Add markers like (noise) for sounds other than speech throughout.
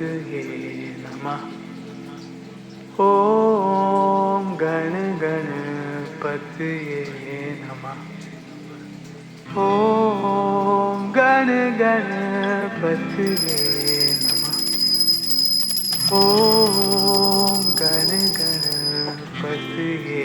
நமஸ்துயே நம ஓம் கண கணபதியே நம ஓம் கண கணபதியே நம ஓம் கண கணபதியே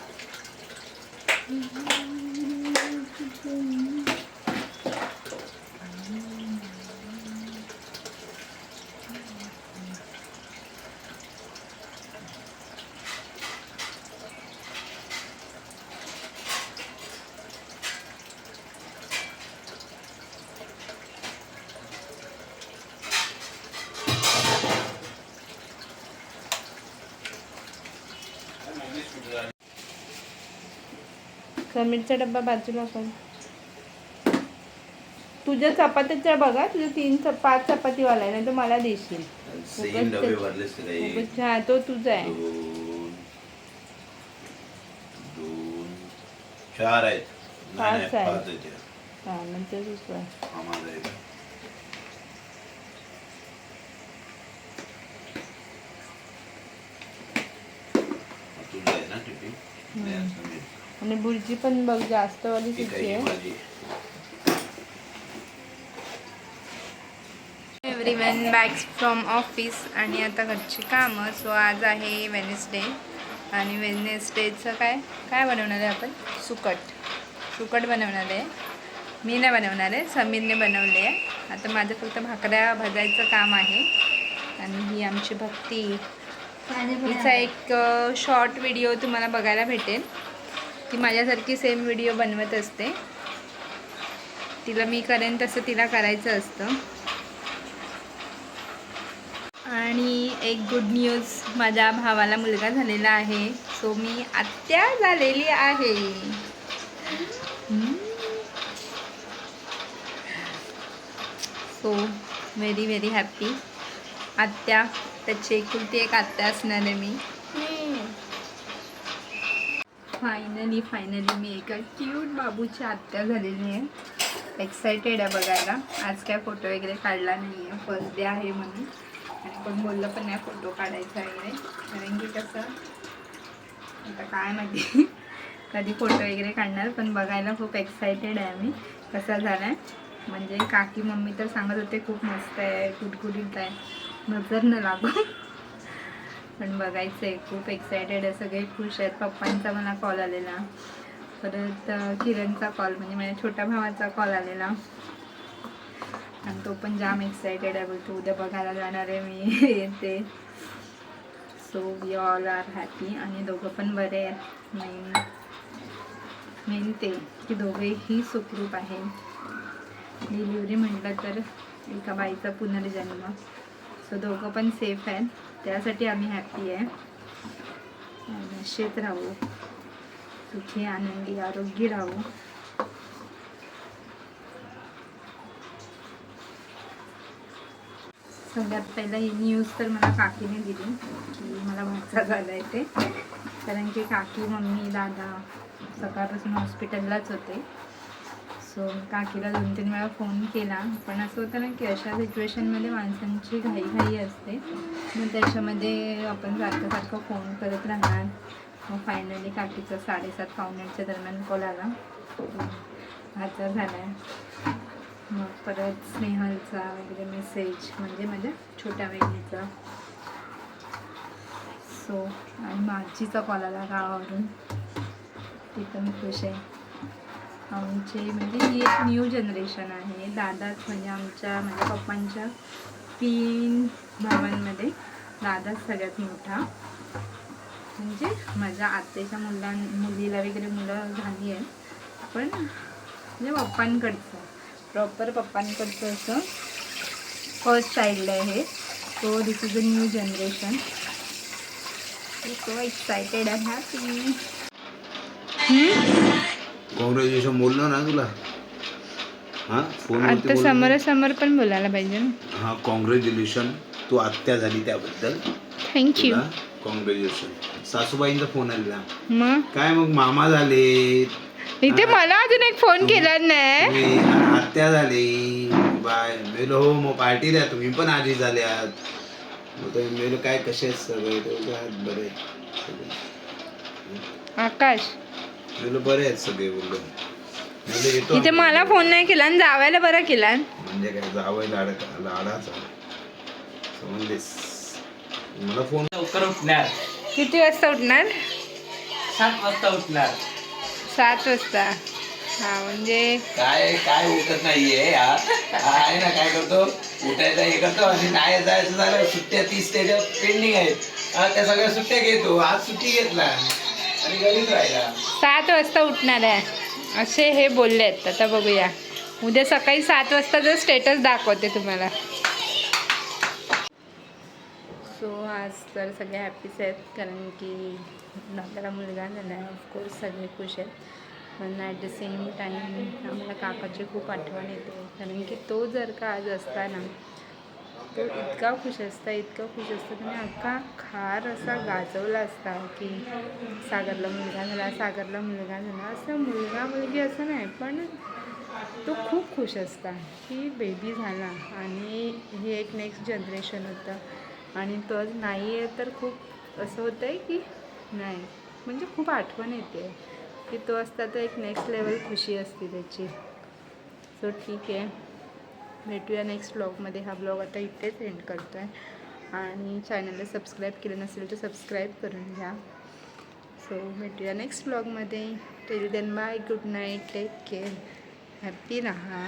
समीरचा डब्बा बाजूला कर तुझ्या चपात्याच्या बघा तुझं तीन पाच चपातीवाला आहे नाही तर मला देशील. उगाच ते- हा तो तुझा आहे. चार आहेत. पाच या. हा नंतर दुसरा हा माझा एक. हा तुझा आहे ना टिफिन नाही. आणि बुर्जी पण बघ जास्त वाली तिची आहे, माझी. एव्हरीवन बॅक्स फ्रॉम ऑफिस आणि आता घरची कामं. सो आज आहे वेनेसडे आणि वेनेसडेचं काय? काय बनवणार आहे आपण? सुकट. सुकट बनवणार आहे. मी नाही बनवणार आहे. समीरने बनवले आहे. आता माझं फक्त भाकऱ्या भाजायचं काम आहे. आणि ही आमची भक्ती. हिचा एक शॉर्ट व्हिडिओ तुम्हाला बघायला भेटेल. ती माझ्यासारखी सेम व्हिडिओ बनवत असते. तिला मी करेन तसं तिला करायचं असतं. आणि एक गुड न्यूज माझ्या भावाला मुलगा झालेला आहे. सो मी आत्या झालेली आहे. सो व्हेरी व्हेरी हॅप्पी आत्या. त्याची एकुलती एक आत्या असणार आहे मी. फायनली फायनली मी एका क्यूट बाबूची आत्या झालेली आहे. एक्सायटेड आहे बघायला. आज काय फोटो वगैरे काढला नाही आहे फर्स्ट डे आहे म्हणून. आणि कोण बोललं पण नाही फोटो काढायचा वगैरे. कारण की कसं आता काय माहिती. कधी फोटो वगैरे काढणार पण बघायला खूप एक्सायटेड आहे मी कसा झाला आहे म्हणजे काकी मम्मी तर सांगत होते खूप मस्त आहे गुटगुटीत आहे. नजर न लागू. पण बघायचं आहे खूप एक्सायटेड आहे. सगळे खुश आहेत. पप्पांचा मला कॉल आलेला. परत किरणचा कॉल म्हणजे माझ्या छोट्या भावाचा कॉल आलेला. आणि तो पण जाम एक्सायटेड आहे. बोलतो उद्या बघायला जाणार आहे मी. (laughs) येते. So we all are happy आणि दोघं पण बरे आहेत. मेन मेन ते की दोघेही सुखरूप आहे. डिलिव्हरी म्हटलं तर एका बाईचा पुनर्जन्म. सो दोघं पण सेफ आहेत. त्यासाठी आम्ही हॅप्पी आहे. नशेत राहू. सुखी आनंदी आरोग्य राहू. सगळ्यात पहिला ही न्यूज तर मला काकीने दिली की मला भाचा झाला आहे ते. कारण की काकी मम्मी दादा सकाळपासून हॉस्पिटललाच होते. सो काकीला दोन तीन वेळा फोन केला. पण असं होतं ना की अशा सिच्युएशनमध्ये माणसांची घाई घाई असते. मग त्याच्यामध्ये आपण सारखं सारखं फोन करत राहणार. मग फायनली काकीचा साडेसात पावण्याच्या दरम्यान कॉल आला. भाचा झाला आहे मग परत स्नेहलचा वगैरे मेसेज म्हणजे माझ्या छोट्या बहिणीचा. सो आणि माझीचा कॉल आला गावावरून. ती पण खुश आहे. आमचे म्हणजे ही एक न्यू जनरेशन आहे. दादाच म्हणजे आमच्या माझ्या पप्पांच्या तीन भावांमध्ये दादाच सगळ्यात मोठा. म्हणजे माझ्या आत्याच्या मुलां मुलीला वगैरे मुलं झाली आहेत. पण म्हणजे पप्पांकडचं प्रॉपर पप्पांकडचं असं फर्स्ट चाइल्ड आहे so this is a new generation so excited and happy congratulation बोललो ना तुला? हा? फोन आता समोरासमोर पण बोलायला पाहिजे ना. हा कॉंग्रॅच्युलेशन. तू आत्या झाली त्याबद्दल. Thank you congratulation. सासूबाईंचा फोन आलेला मग? काय मग मामा झाले इथे मला अजून एक फोन केला नाही तुम्ही आत्या झाली बाय. मेलो हो मग पार्टी द्या. तुम्ही पण आजी झाल्यात. मग ते मेलो काय कसे आहेत सगळे? ते बरे. आकाश. मेलो बरे आहेत सगळे बोललो. येतो इथे मला फोन नाही केला आणि जावायला बरा केला. म्हणजे काय जावं लाड लाडाचा. समजलीस मला फोन लवकर उठणार. किती वाजता उठणार? सात वाजता उठणार. सात वाजता. हा म्हणजे काय काय उठत नाहीये यार आहे ना काय करतो? उठायचं हे करतो आणि नाही जायचं झालं सुट्ट्या तीस त्याच्या पेंडिंग आहेत. हा, त्या सगळ्या सुट्ट्या घेतो. आज सुट्टी घेतला. सात वाजता उठणार आहे. असे हे बोलले आहेत. आता बघूया. उद्या सकाळी सात वाजताचा स्टेटस दाखवते तुम्हाला. सो आज तर सगळे हॅपीच आहेत. कारण की दादाला मुलगा झाला आहे. ऑफकोर्स सगळे खुश आहेत. पण ॲट द सेम टाईम आम्हाला काकाची खूप आठवण येते. कारण की तो जर का आज असता ना तो इतका खुश असता इतका खुश असता. त्याने अख्खा खार असा गाजवला असता की सागरला मुलगा झाला सागरला मुलगा झाला. असं मुलगा मुलगी असं नाही पण तो खूप खुश असता की बेबी झाला आणि हे एक नेक्स्ट जनरेशन होतं. आणि तोच नाही आहे तर खूप असं होतं आहे की नाही. म्हणजे खूप आठवण येते की तो असता तर एक नेक्स्ट लेवल खुशी असते त्याची. सो ठीक आहे. भेटूया नेक्स्ट ब्लॉगमध्ये हा ब्लॉग आता इथेच एंड करतो आहे आणि चॅनलला सबस्क्राईब केलं नसेल तर सबस्क्राईब करून घ्या. सो भेटूया नेक्स्ट ब्लॉगमध्ये till then bye good night take care happy राहा